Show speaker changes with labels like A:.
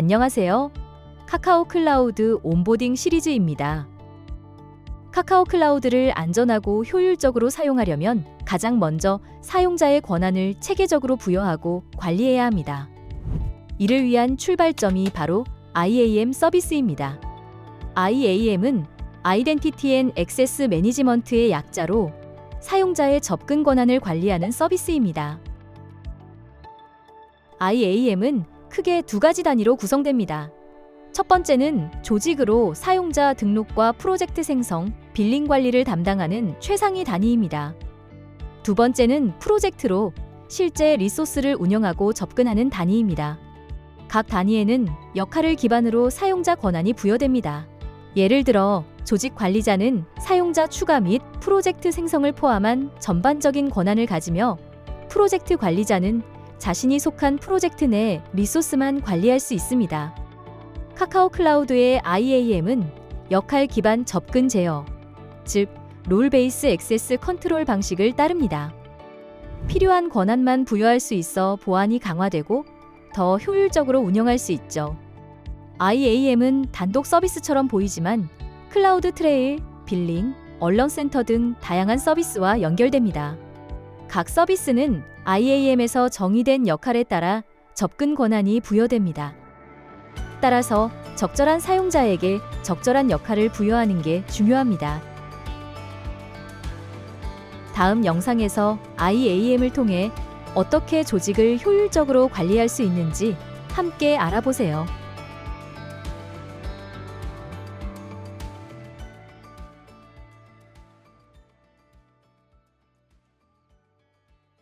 A: 안녕하세요. 카카오 클라우드 온보딩 시리즈입니다. 카카오 클라우드를 안전하고 효율적으로 사용하려면 가장 먼저 사용자의 권한을 체계적으로 부여하고 관리해야 합니다. 이를 위한 출발점이 바로 IAM 서비스입니다. IAM은 아이덴티티 앤 액세스 매니지먼트의 약자로 사용자의 접근 권한을 관리하는 서비스입니다. IAM은 크게 두 가지 단위로 구성됩니다. 첫 번째는 조직으로 사용자 등록과 프로젝트 생성, 빌링 관리를 담당하는 최상위 단위입니다. 두 번째는 프로젝트로 실제 리소스를 운영하고 접근하는 단위입니다. 각 단위에는 역할을 기반으로 사용자 권한이 부여됩니다. 예를 들어 조직 관리자는 사용자 추가 및 프로젝트 생성을 포함한 전반적인 권한을 가지며 프로젝트 관리자는 자신이 속한 프로젝트 내 리소스만 관리할 수 있습니다. 카카오 클라우드의 IAM은 역할 기반 접근 제어, 즉, 롤 베이스 액세스 컨트롤 방식을 따릅니다. 필요한 권한만 부여할 수 있어 보안이 강화되고 더 효율적으로 운영할 수 있죠. IAM은 단독 서비스처럼 보이지만 클라우드 트레일, 빌링, 언론 센터 등 다양한 서비스와 연결됩니다. 각 서비스는 IAM에서 정의된 역할에 따라 접근 권한이 부여됩니다. 따라서 적절한 사용자에게 적절한 역할을 부여하는 게 중요합니다. 다음 영상에서 IAM을 통해 어떻게 조직을 효율적으로 관리할 수 있는지 함께 알아보세요.